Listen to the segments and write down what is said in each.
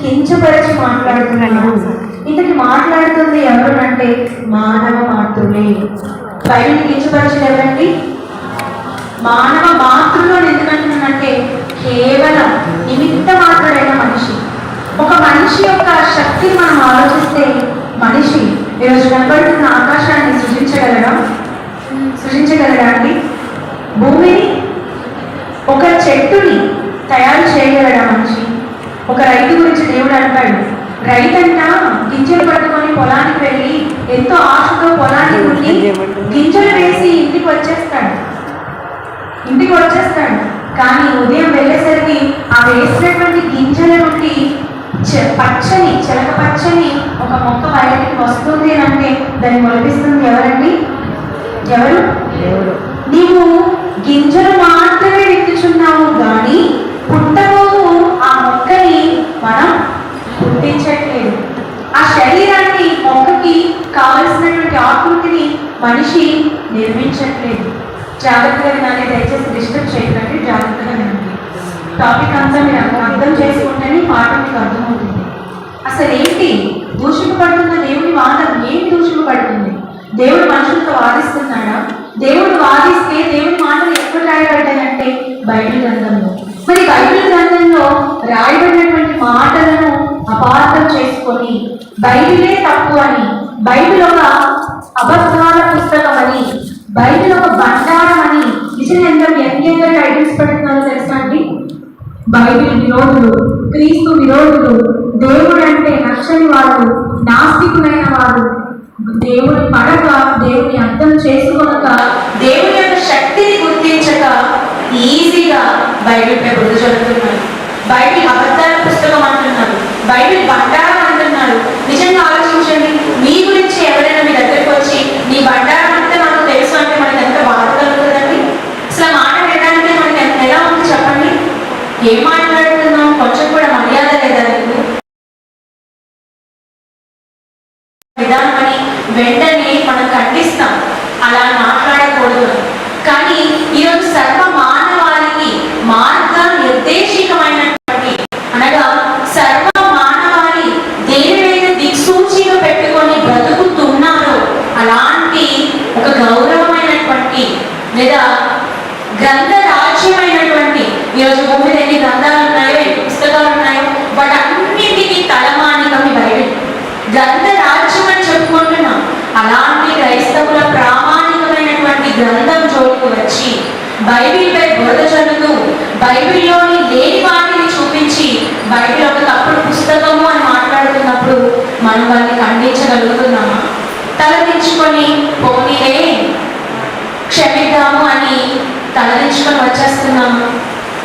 కించపరిచి మాట్లాడుతున్నాను. ఇంతకి మాట్లాడుతుంది ఎవరునంటే మానవ మాతృలే. బయట కించపరిచిన ఎవరండి? మానవ మాతృలో ఎందుకంటున్నానంటే కేవలం నిమిత్త మాత్రుడైన మనిషి. ఒక మనిషి యొక్క శక్తిని మనం ఆలోచిస్తే మనిషి ఈరోజు కనబడుతున్న ఆకాశాన్ని సృజించగలడా? సృజించగలడా అండి? భూమిని? ఒక చెట్టుని తయారు చేయగలడా మనిషి? దేవుడు అంటాడు రైతంట గింజలు పట్టుకొని పొలానికి వెళ్ళి ఎంతో ఆశతో పొలాన్ని ఉండి గింజలు వేసి ఇంటికి వచ్చేస్తాడు. ఇంటికి వచ్చేస్తాడు. కానీ ఉదయం వెళ్ళేసరికి ఆ వేసినటువంటి గింజల నుండి పచ్చని చె పచ్చని ఒక మొక్క బయటికి వస్తుంది అని అంటే దాన్ని మొలిపిస్తుంది ఎవరండి ఎవరు నీవు గింజలు మాత్రమే విత్తుచున్నావు కానీ పుట్టబోవు ఆ మొక్కని మనం పుట్టించట్లేదు ఆ శరీరాన్ని మొక్కకి కావలసినటువంటి ఆకృతిని మనిషి నిర్మించట్లేదు జాగ్రత్తగా వినాలి దయచేసి డిస్టర్బ్ చేయకండి జాగ్రత్తగా వినండి. టాపిక్ అంతా మీరు అర్థం- అర్థం చేసుకుంటేనే పాఠం మీకు అర్థమవుతుంది. అసలు ఏంటి? దూషింపబడుతున్న దేవుని వాదం? ఏం దూషింపబడుతుంది దేవుడు మనుషులతో వాదిస్తున్నాడా? దేవుడు వాదిస్తే దేవుని మాటలు ఎక్కడ రాయబడ్డాయంటే బైబిల్ గ్రంథంలో. మరి బైబిల్ గ్రంథంలో రాయబడినటువంటి మాటలను అపార్థం చేసుకొని బైబిలే తప్పు అని బైబిల్ ఒక అబద్ధాల పుస్తకం అని బైబిల్ ఒక బండారం అని నిజంగా ఎంత వ్యంగ్యంగా టైటిల్స్ పెడుతున్నారో తెలుసా అండి? బైబిల్ విరోధులు క్రీస్తు విరోధులు దేవుడు అంటే నచ్చని వారు నాస్తికులైన వారు దేవుని పడక దేవుని అర్థం చేసుకోనక దేవుని యొక్క శక్తిని గుర్తించక ఈజీగా బైబిల్ పై బుద్ధి చదువుతున్నారు బైబిల్ అబద్ధాల పుస్తకం అంటున్నారు బైబిల్ బండారం అంటున్నారు. నిజంగా ఆలోచించండి మీ గురించి ఎవరైనా మీ దగ్గరికి వచ్చి నీ బండారం అంతా నాకు తెలుసు అంటే మనకి ఎంత బాధ కలుగుతుందండి అసలు ఆ మాట వినడానికి మనకి ఎంత- ఎలా ఉంది చెప్పండి ఏం మాట్లాడుతున్నాం కొంచెం కూడా మర్యాద లేదా నీకు? విధానమని వెంటనే మనం ఖండిస్తాం. అలా మాట్లాడకూడదు. కానీ ఈరోజు సర్వ మానవాళికి మార్గ నిర్దేశి అనగా సర్వ మానవాళి దేనినైతే దిక్సూచిగా పెట్టుకొని బ్రతుకుతున్నారో అలాంటి ఒక గౌరవమైనటువంటి లేదా గ్రంథ రాజ్యమైనటువంటి ఈరోజు భూమి మీద ఎన్ని గ్రంథాలు ఉన్నాయో ఎన్ని పుస్తకాలు ఉన్నాయో వాటన్నిటికీ తలమానికం ఈ బైబిల్ గ్రంథ రాజ్యం అని చెప్పుకుంటున్నాం అలాంటి క్రైస్తవుల ప్రామాణికమైనటువంటి గ్రంథం జోలికి వచ్చి బైబిల్పై బురద చల్లుతూ బైబిల్లోని లేని వాటిని చూపించి బైబిల్ ఒక తప్పుడు పుస్తకము అని మాట్లాడుతున్నప్పుడు మనం వారిని ఖండించగలుగుతున్నామా? తలదించుకొని పోనీలే క్షమిద్దాము అని తలదించుకొని వచ్చేస్తున్నాము?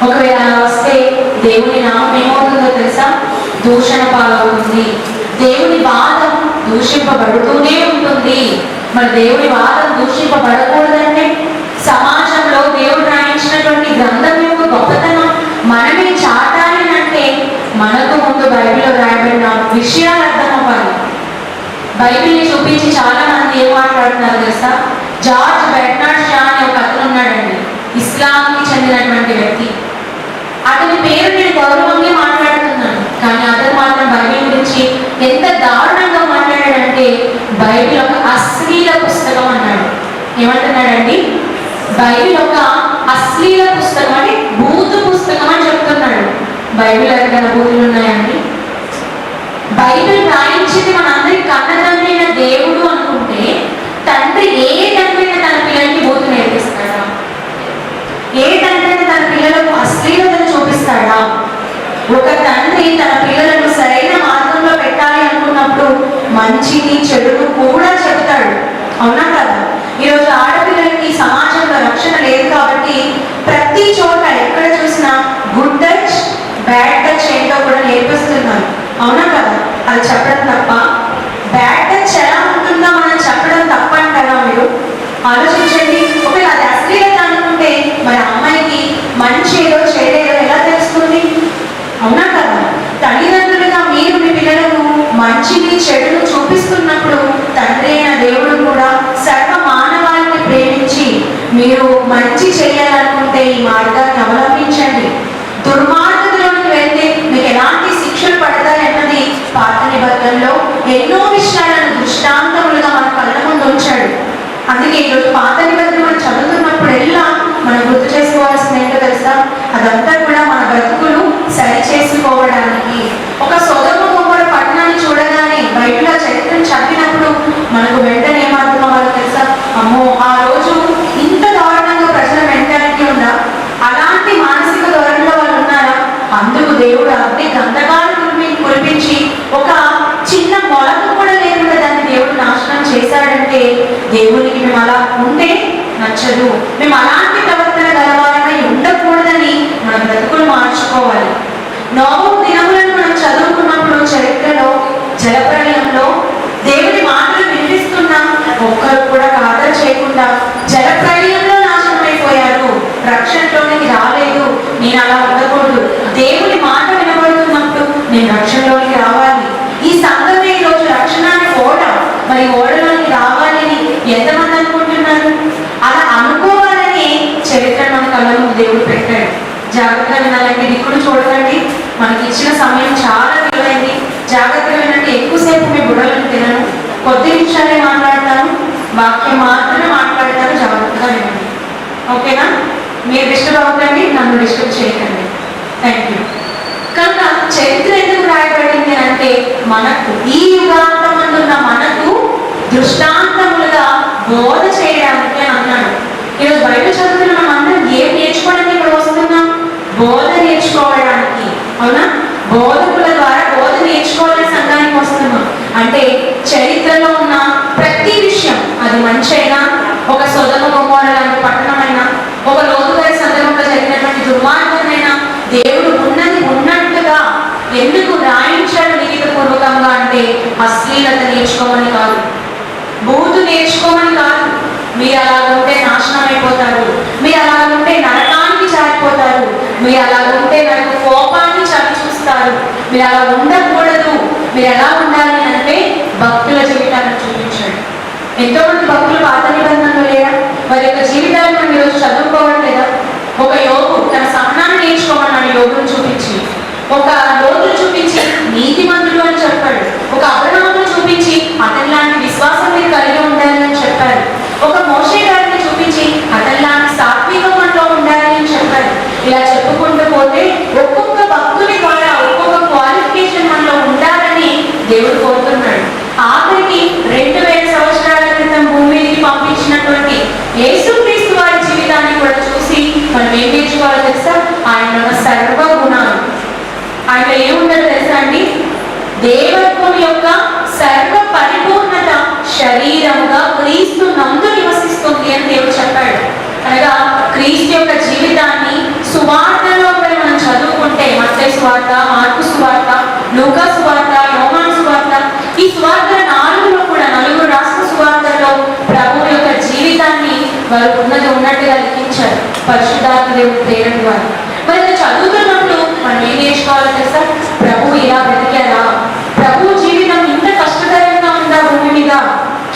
ఒకవేళ అలా వస్తే దేవుని నామం ఏమవుతుందో తెలుసా? దూషణ పాలవుతుంది. దేవుని వాదం దూషింపబడుతూనే ఉంటుంది. మరి దేవుని వాదం దూషింపబడకూడదంటే సమాజ రాయించినటువంటి గ్రంథం యొక్క గొప్పతనం మనమే చాటాలి అంటే మనకు ముందు బైబిల్లో రాయబడిన విషయాలు అర్థం అవ్వాలి బైబిల్ని చూపించి చాలా మంది ఏం మాట్లాడుతున్నారు తెలుసా? జార్జ్ బెట్నాడ్ షా అనే ఒక అతను ఉన్నాడండి. ఇస్లాంకి చెందినటువంటి వ్యక్తి. అతని పేరు నేను గౌరవంగా మాట్లాడుతున్నాను కానీ అతను మాత్రం బైబిల్ గురించి ఎంత దారుణంగా మాట్లాడాడంటే బైబిల్ ఒక అశ్లీల పుస్తకం అన్నాడు. ఏమంటున్నాడండి? బైబిల్ ఒక అశ్లీల పుస్తకం అంటే భూత పుస్తకం అని చెప్తున్నాడు. బైబిల్ ఎక్కడ భూతులు ఉన్నాయండి? బైబిల్ రాయించింది మనందరి కన్నదమైన దేవుడు అనుకుంటే తండ్రి ఏ తండ్రి తన పిల్లలకి భూతు నేర్పిస్తాడా? ఏ తండ్రి తన పిల్లలకు అశ్లీలతను చూపిస్తాడా? ఒక తండ్రి తన పిల్లలను సరైన మార్గంలో పెట్టాలి అనుకున్నప్పుడు మంచిని చెడును కూడా చెప్తాడు. అవునా కదా ఈరోజు ఆడపిల్లలకి సమాజంలో రక్షణ లేదు కాబట్టి ప్రతి చోట ఎక్కడ చూసినా గుడ్ టచ్ బ్యాడ్ టచ్ ఏంటో కూడా నేర్పిస్తున్నారు అవునా కదా చెప్పడం తప్ప బ్యాడ్ టచ్ ఎలా ఉంటుందో మనం చెప్పడం తప్ప అంటారా మీరు? ఆలోచించండి. ఒకవేళ అది అశ్లీలత అనుకుంటే మన అమ్మాయికి మంచి ఏదో చేయలేదో ఎలా తెలుస్తుంది? అవునా కదా? తల్లిదండ్రులుగా మీరు మీ పిల్లలకు మంచిని చెడును చూపిస్తున్నప్పుడు తండ్రి అయిన దేవుడు కూడా సర్వ మానవాన్ని ప్రేమించి మీరు మంచి చేయాలనుకుంటే ఈ మార్గాన్ని అవలంబించండి. దుర్మార్గంలోకి వెళ్తే మీకు ఎలాంటి శిక్షలు పడతాయన్నది పాత నిబంధనలో ఎన్నో విషయాలను దృష్టాంతములుగా మన కళ్ళ ముందు ఉంచాడు. అందుకే ఈరోజు పాత నిబంధన మనం చదువుతున్నప్పుడెల్లా మనం గుర్తు చేసుకోవాల్సింది ఏంటో తెలుసా? అదంతా కూడా మన బ్రతుకులు సరి చేసుకోవడానికి ఒక సొదమ గుమ్మడి పట్టణాన్ని చూడగానే బయటలో చరిత్రను చదివినప్పుడు మనకు వెంటనే ఏమర్థం అవ్వాలి తెలుసా అమ్మో ఆ రోజు ఇంత దారుణంగా ప్రజల మెంటాలిటీ ఉందా అలాంటి మానసిక ధోరణిలో వాళ్ళు ఉన్నారా అందుకు దేవుడు అగ్ని గంధకాలు కురిపి కురిపించి ఒక చిన్న మొలకు కూడా లేకుండా దాన్ని దేవుడు నాశనం చేశాడంటే దేవునికి మేము అలా ఉంటే నచ్చదు మేము అలాంటి ప్రవర్తన గలవారమై ఉండకూడదని మన బ్రతుకులు మార్చుకోవాలి. నోవు దినములను మనం చదువుకున్నప్పుడు చరిత్రలో జలప్రలయంలో దేవుని మాటలు వినిపిస్తున్నా ఒక్కరు కూడా ఆదర చేయకుండా జలప్రలయంలో నాశనమైపోయారు. రక్షణలోనికి రాలేదు. నేను అలా ఉండకూడదు. దేవుని మాట వినబడుతున్నప్పుడు నేను రక్షణలోనికి రావాలి ఈ సంఘమే ఈ రోజు రక్షణ అనే ఓడ మరి ఓడలోనికి రావాలి అని ఎంతమంది అనుకుంటున్నారు అలా అనుకోవాలని చరిత్ర మన కళ్ళ ముందు దేవుడు పెట్టాడు జాగ్రత్తగా వినాలండి దిక్కులు చూడకండి మనకి ఇచ్చిన సమయం చాలా విలువైంది జాగ్రత్తగా వినండి ఎక్కువసేపు మీ బుర్రలను తినను కొద్ది నిమిషాలే మాట్లాడతాను వాక్యం మాత్రమే మాట్లాడతాను జాగ్రత్తగా వినండి ఓకేనా మీరు డిస్టర్బ్ అవ్వకండి నన్ను డిస్టర్బ్ చేయకండి థ్యాంక్ యూ కనుక చరిత్ర ఎందుకు రాయబడింది అని అంటే మనకు ఈ యుగాంతమందున్న మనకు దృష్టాంతములుగా బోధ చేయడానికి అని అన్నాడు ఈరోజు బయట చదువుతున్న మనం అందరం ఏం నేర్చుకోవడానికి ఇక్కడ వస్తున్నాం బోధ నేర్చుకోవడానికి అవునా? బోధకుల ద్వారా బోధ నేర్చుకోవాలని సంఘానికి వస్తున్నాం. అంటే చరిత్రలో ఉన్న ప్రతి విషయం అది మంచైనా ఒక సొదమ గొమ్మోర లాంటి పట్టణమైనా ఒక లోతుగారి సందర్భంలో జరిగినటువంటి దుర్మార్గమైనా దేవుడు ఉన్నది ఉన్నట్టుగా ఎందుకు రాయించాడు లిఖితపూర్వకంగా అంటే అశ్లీలత నేర్చుకోమని కాదు. బూతు నేర్చుకోమని కాదు. మీరు అలా ఉంటే నాశనం అయిపోతారు మీరు అలా ఉంటే నరకానికి జారిపోతారు మీరు అలా ఉంటే నాకు కోపాన్ని చవి చూస్తారు మీరు అలా ఉండకూడదు. మీరు ఎలా ఉండాలి అంటే భక్తుల జీవితాన్ని చూపించండి. ఎంతో మంది భక్తులు పాత నిబంధనలు లేదా వారి యొక్క జీవితాన్ని మనం ఈరోజు చదువుకోవట్లేదా ఒక యోగు తన సహనాన్ని నేర్చుకోమన్నాడు యోగును చూపించి. ఒక లోతులు చూపించి నీతిమంతుడు అని చెప్పాడు. ఒక అబ్రహామును చూపించి అతని లాంటి విశ్వాసం మీరు కలిగి ఉండాలి అని చెప్పారు ఒక మోషే గారిని చూపించి అతని లాంటి సాత్వికం మనలో ఉండాలి అని చెప్పారు ఇలా చెప్పుకుంటూ పోతే ఒక్కొక్క భక్తుని ద్వారా ఒక్కొక్క క్వాలిఫికేషన్ మనలో ఉండాలని దేవుడు కోరుతున్నాడు ఆఖరికి రెండు వేల సంవత్సరాల క్రితం భూమి మీదకి పంపించినటువంటి యేసుక్రీస్తు వారి జీవితాన్ని కూడా చూసి మనం ఏం నేర్చుకోవాలో తెలుసా ఆయన ఉన్న సర్వ గుణాలు ఆయన ఏముందో తెలుసా అండి దేవత్వం యొక్క సర్వ పరిపూర్ణత శరీరముగా క్రీస్తు నందు నివసిస్తుంది అని దేవుడు చెప్పాడు అనగా క్రీస్తు యొక్క జీవితాన్ని సువార్తలో మరి మనం చదువుకుంటే మత్తయి సువార్త మార్పు సువార్త లూకా సువార్త యోమాన్ సువార్త. ఈ సువార్త నాలుగులో కూడా నలుగురు రాష్ట్ర సువార్తల్లో ప్రభు యొక్క జీవితాన్ని వారు ఉన్నది ఉన్నట్టుగా లిఖించారు. పరిశుద్ధాత్మ దేవుడు ప్రేరణ ద్వారా. మరి చదువుతున్నప్పుడు మనం ఏం నేర్చుకోవాలో తెలుసా? ప్రభు ఇలా బ్రతికారా ప్రభు జీవితం ఇంత కష్టకరంగా ఉందా భూమి మీద?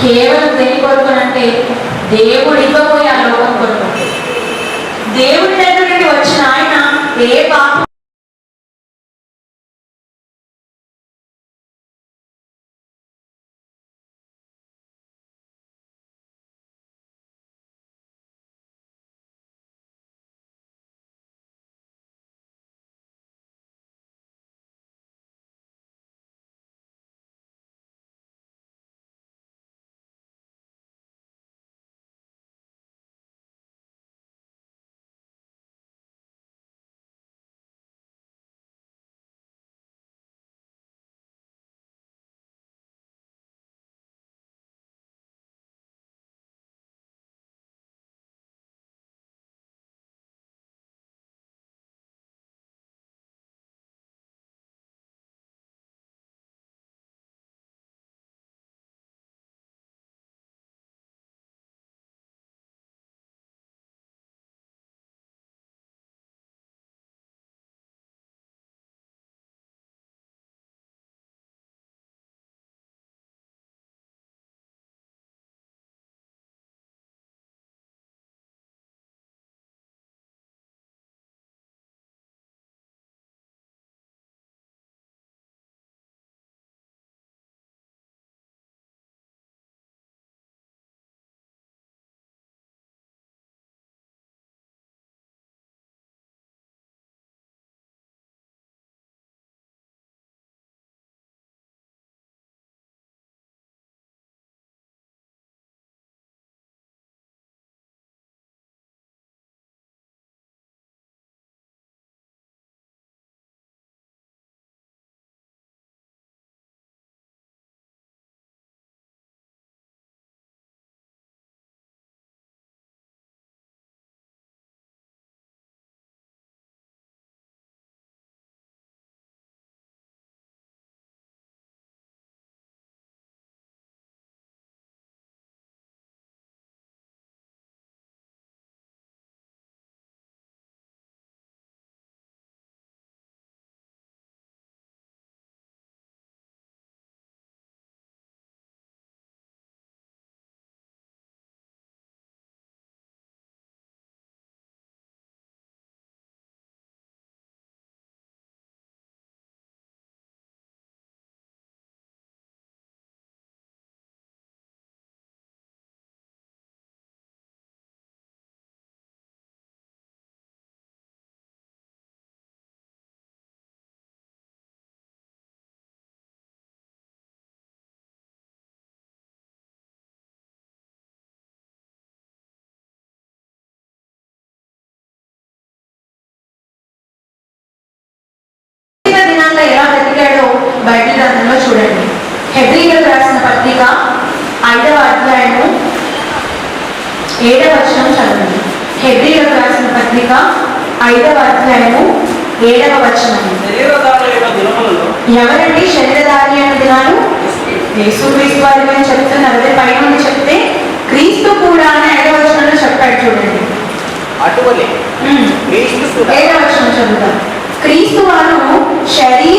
కేవలం దేని కొరకునంటే దేవుడు ఇవ్వబోయే ఆ లోకం కొరకు. దేవుడి దగ్గర నుండి వచ్చిన ఆయన ఏ పాపం బైబిల్ గ్రంథంలో చూడండి. హెబ్రిలకు రాసిన పత్రిక ఐదవ అధ్యాయము ఏడవ వచనం చదవండి. హెబ్రిలకు రాసిన పత్రిక ఐదవ అధ్యాయము ఏడవ వచనం. ఎవరండి శరీరధారి అనే దినాలు? యేసుక్రీస్తు వారి చెప్తున్నారు అదే పైన చెప్తే క్రీస్తు కూడా అని ఐదవ వచనంలో చెప్పాడు చూడండి. అటువలే. క్రీస్తు ఏడవ వచనం చదువుతాం క్రీస్తు వారు దినములలో